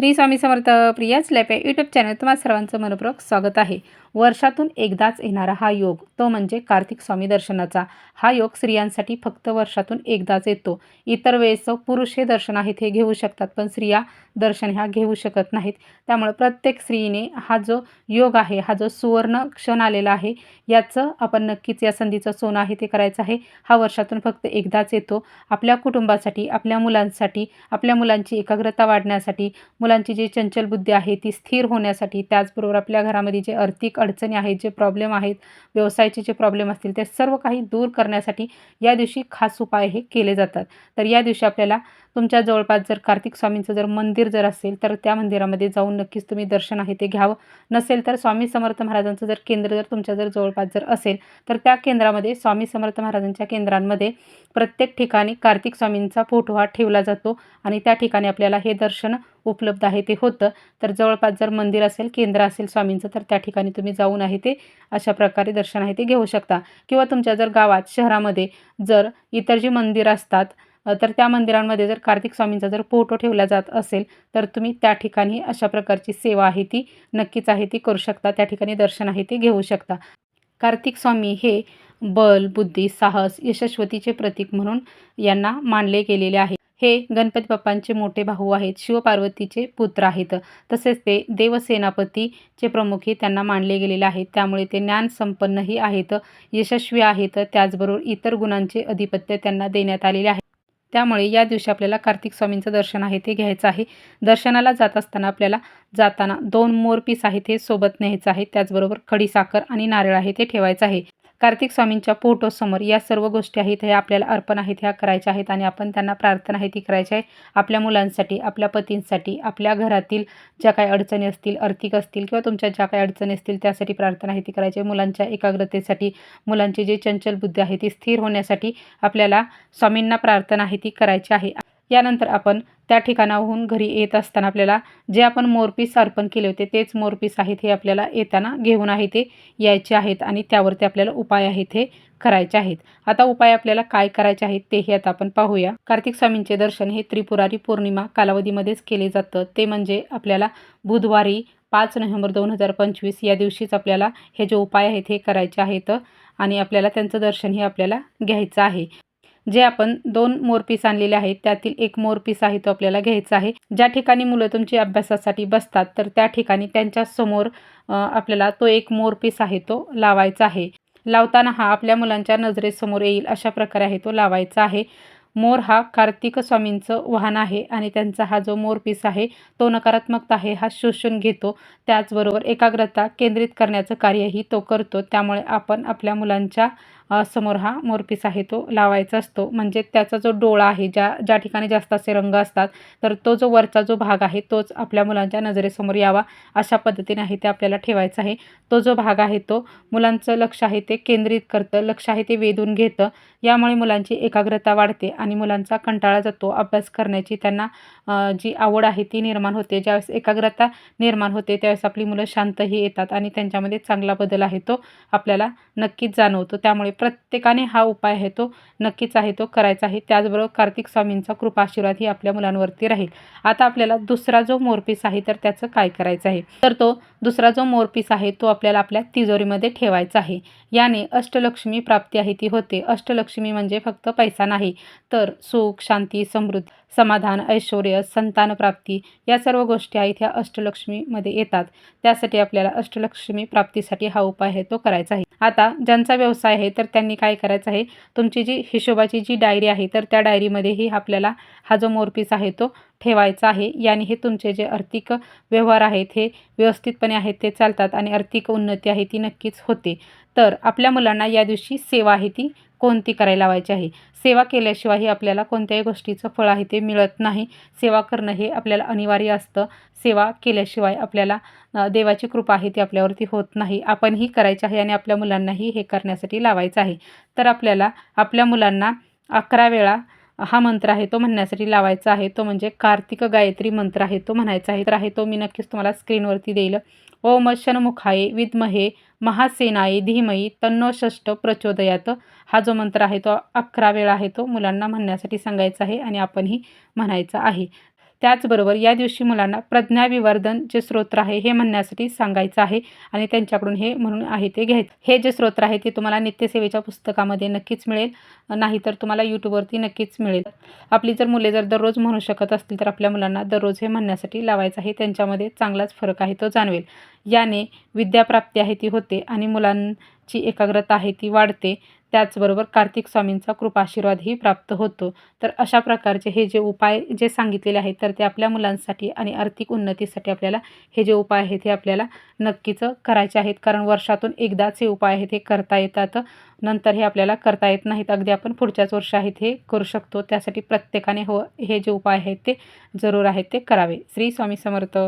श्री स्वामी समर्थ प्रियाच लॅप YouTube channel तुम्हाला सर्वांचं मनपूर्वक स्वागत आहे. वर्षातून एकदाच येणारा हा योग तो म्हणजे कार्तिक स्वामी दर्शनाचा. हा योग स्त्रियांसाठी फक्त वर्षातून एकदाच येतो. इतर वेळेस पुरुष हे दर्शन आहेत हे घेऊ शकतात पण स्त्रिया दर्शन ह्या घेऊ शकत नाहीत. त्यामुळे प्रत्येक स्त्रीने हा जो योग आहे हा जो सुवर्ण क्षण आलेला आहे याचं आपण नक्कीच या संधीचं सोनं आहे ते करायचं आहे. हा वर्षातून फक्त एकदाच येतो. आपल्या कुटुंबासाठी आपल्या मुलांसाठी आपल्या मुलांची एकाग्रता वाढण्यासाठी मुलांची जी चंचल बुद्धी आहे ती स्थिर होण्यासाठी त्याचबरोबर आपल्या घरामध्ये जे आर्थिक अडचणी आहेत जे प्रॉब्लेम आहेत व्यवसायाचे जे प्रॉब्लेम असतील ते सर्व काही दूर करण्यासाठी या दिवशी खास उपाय हे केले जातात. तर या दिवशी आपल्याला तुमच्या जवळपास जर कार्तिक स्वामींचं जर मंदिर जर असेल तर त्या मंदिरामध्ये जाऊन नक्कीच तुम्ही दर्शन आहे ते घ्यावं. नसेल तर स्वामी समर्थ महाराजांचं जर केंद्र जर तुमच्या जर जवळपास जर असेल तर त्या केंद्रामध्ये स्वामी समर्थ महाराजांच्या केंद्रांमध्ये प्रत्येक ठिकाणी कार्तिक स्वामींचा फोटो हा ठेवला जातो आणि त्या ठिकाणी आपल्याला हे दर्शन उपलब्ध आहे ते होतं. तर जवळपास जर मंदिर असेल केंद्र असेल स्वामींचं तर त्या ठिकाणी तुम्ही जाऊन आहे ते अशा प्रकारे दर्शन आहे ते घेऊ शकता. किंवा तुमच्या जर गावात शहरामध्ये जर इतर जी मंदिरं असतात तर त्या मंदिरांमध्ये जर कार्तिक स्वामींचा जर फोटो ठेवला जात असेल तर तुम्ही त्या ठिकाणी अशा प्रकारची सेवा आहे ती नक्कीच आहे ती करू शकता. त्या ठिकाणी दर्शन आहे ते घेऊ शकता. कार्तिक स्वामी हे बल बुद्धी साहस यशस्वतीचे प्रतीक म्हणून यांना मानले गेलेले आहे. हे गणपती बाप्पांचे मोठे भाऊ आहेत. शिवपार्वतीचे पुत्र आहेत. तसेच ते देवसेनापतीचे प्रमुखही त्यांना मानले गेलेले आहेत. त्यामुळे ते ज्ञान संपन्नही आहेत यशस्वी आहेत. त्याचबरोबर इतर गुणांचे अधिपत्य त्यांना देण्यात आलेले आहे. त्यामुळे या दिवशी आपल्याला कार्तिक स्वामींचं दर्शन आहे ते घ्यायचं आहे. दर्शनाला जात असताना आपल्याला जाताना दोन मोरपीस आहेत हे सोबत न्यायचं आहे. त्याचबरोबर खडीसाखर आणि नारळ आहे ते ठेवायचं आहे. कार्तिक स्वामींच्या फोटोसमोर या सर्व गोष्टी आहेत ह्या आपल्याला अर्पण आहेत ह्या करायच्या आहेत आणि आपण त्यांना प्रार्थना आहे ती करायची आहे. आपल्या मुलांसाठी आपल्या पतींसाठी आपल्या घरातील ज्या काही अडचणी असतील आर्थिक असतील किंवा तुमच्या ज्या काही अडचणी असतील त्यासाठी प्रार्थना आहे ती करायची आहे. मुलांच्या एकाग्रतेसाठी मुलांची जी चंचल बुद्धी आहे ती स्थिर होण्यासाठी आपल्याला स्वामींना प्रार्थना आहे ती करायची आहे. यानंतर आपण त्या ठिकाणाहून घरी येत असताना आपल्याला जे आपण मोरपीस अर्पण केले होते तेच मोरपीस आहेत हे आपल्याला येताना घेऊन आहे ते यायचे आहेत आणि त्यावरती आपल्याला उपाय आहेत हे करायचे आहेत. आता उपाय आपल्याला काय करायचे आहेत तेही आता आपण पाहूया. कार्तिक स्वामींचे दर्शन हे त्रिपुरारी पौर्णिमा कालावधीमध्येच केले जातं. ते म्हणजे आपल्याला बुधवारी पाच नोव्हेंबर दोन हजार पंचवीस या दिवशीच आपल्याला हे जे उपाय आहेत हे करायचे आहेत आणि आपल्याला त्यांचं दर्शन हे आपल्याला घ्यायचं आहे. जे आपण दोन मोरपीस आणलेले आहेत त्यातील एक मोरपीस आहे तो आपल्याला घ्यायचा आहे. ज्या ठिकाणी मुलं तुमची अभ्यासासाठी बसतात तर त्या ठिकाणी त्यांच्यासमोर आपल्याला तो एक मोरपीस आहे तो लावायचा आहे. लावताना हा आपल्या मुलांच्या नजरेसमोर येईल अशा प्रकारे आहे तो लावायचा आहे. मोर हा कार्तिक स्वामींचं वाहन आहे आणि त्यांचा हा जो मोरपीस आहे तो नकारात्मकता आहे हा शोषून घेतो. त्याचबरोबर एकाग्रता केंद्रित करण्याचं कार्यही तो करतो. त्यामुळे आपण आपल्या मुलांच्या समोर हा मोरपीस आहे तो लावायचा असतो. म्हणजे त्याचा जो डोळा आहे ज्या ज्या ठिकाणी जास्त असे रंग असतात तर तो जो वरचा जो भाग आहे तोच आपल्या मुलांच्या नजरेसमोर यावा अशा पद्धतीने आहे ते आपल्याला ठेवायचा आहे. तो जो भाग आहे तो मुलांचं लक्ष आहे ते केंद्रित करतं लक्ष आहे ते वेधून घेतं. यामुळे मुलांची एकाग्रता वाढते आणि मुलांचा कंटाळा जातो. अभ्यास करण्याची त्यांना जी आवड आहे ती निर्माण होते. ज्यावेळेस एकाग्रता निर्माण होते त्यावेळेस आपली मुलं शांतही येतात आणि त्यांच्यामध्ये चांगला बदल आहे तो आपल्याला नक्कीच जाणवतो. त्यामुळे प्रत्येकाने हा उपाय आहे तो नक्कीच आहे तो करायचा आहे. त्याचबरोबर कार्तिक स्वामींचा कृपा आशीर्वाद ही आपल्या मुलांवरती राहील. आता आपल्याला दुसरा जो मोरपीस आहे तर त्याचं काय करायचं आहे? तर तो दुसरा जो मोरपीस आहे तो आपल्याला आपल्या तिजोरीमध्ये ठेवायचा आहे. याने अष्टलक्ष्मी प्राप्ती आहे ती होते. अष्टलक्ष्मी म्हणजे फक्त पैसा नाही तर सुख शांती समृद्धी समाधान ऐश्वर संतान प्राप्ती या सर्व गोष्टी आहेत ह्या अष्टलक्ष्मीमध्ये येतात. त्यासाठी आपल्याला अष्टलक्ष्मी प्राप्तीसाठी हा उपाय आहे तो करायचा आहे. आता ज्यांचा व्यवसाय आहे तर त्यांनी काय करायचं आहे? तुमची जी हिशोबाची जी डायरी आहे तर त्या डायरीमध्येही आपल्याला हा जो मोरपीस आहे तो ठेवायचा आहे. याने हे तुमचे जे आर्थिक व्यवहार आहेत हे व्यवस्थितपणे आहेत ते चालतात आणि आर्थिक उन्नती आहे ती नक्कीच होते. तर आपल्या मुलांना या दिवशी सेवा आहे ती कोणती करायला लावायची आहे? सेवा केल्याशिवायही आपल्याला कोणत्याही गोष्टीचं फळ आहे ते मिळत नाही. सेवा करणं हे आपल्याला अनिवार्य असतं. सेवा केल्याशिवाय आपल्याला देवाची कृपा आहे ती आपल्यावरती होत नाही. आपणही करायची आहे आणि आपल्या मुलांनाही हे करण्यासाठी लावायचं आहे. तर आपल्याला आपल्या मुलांना अकरा वेळा हा मंत्र आहे तो म्हणण्यासाठी लावायचा आहे. तो म्हणजे कार्तिक गायत्री मंत्र आहे तो म्हणायचा आहे. तर आहे तो मी नक्कीच तुम्हाला स्क्रीनवरती देईल. ओम शनमुखाये विद्महे महासेनाये धीमयी तन्नो षष्ट प्रचोदयात. हा जो मंत्र आहे तो अकरा वेळा आहे तो मुलांना म्हणण्यासाठी सांगायचा आहे आणि आपणही म्हणायचा आहे. त्याचबरोबर या दिवशी मुलांना प्रज्ञाविवर्धन जे स्तोत्र आहे हे म्हणण्यासाठी सांगायचं आहे आणि त्यांच्याकडून हे म्हणून आहे ते घ्यायचं. हे जे स्तोत्र आहे ते तुम्हाला नित्यसेवेच्या पुस्तकामध्ये नक्कीच मिळेल. नाहीतर तुम्हाला यूट्यूबवरती नक्कीच मिळेल. आपली जर मुले जर दररोज म्हणू शकत असतील तर आपल्या मुलांना दररोज हे म्हणण्यासाठी लावायचं आहे. त्यांच्यामध्ये चांगलाच फरक आहे तो जाणवेल. याने विद्याप्राप्ती आहे ती होते आणि मुलांची एकाग्रता आहे ती वाढते. त्याचबरोबर कार्तिक स्वामींचा कृपाशीर्वादही प्राप्त होतो. तर अशा प्रकारचे हे जे उपाय जे सांगितलेले आहेत तर ते आपल्या मुलांसाठी आणि आर्थिक उन्नतीसाठी आपल्याला हे जे उपाय आहेत हे आपल्याला नक्कीच करायचे आहेत. कारण वर्षातून एकदाच हे उपाय आहेत हे करता येतात. नंतर हे आपल्याला करता येत नाहीत. अगदी आपण पुढच्याच वर्ष आहेत हे करू शकतो. त्यासाठी प्रत्येकाने हो हे जे उपाय आहेत ते जरूर आहेत ते करावे. श्री स्वामी समर्थ.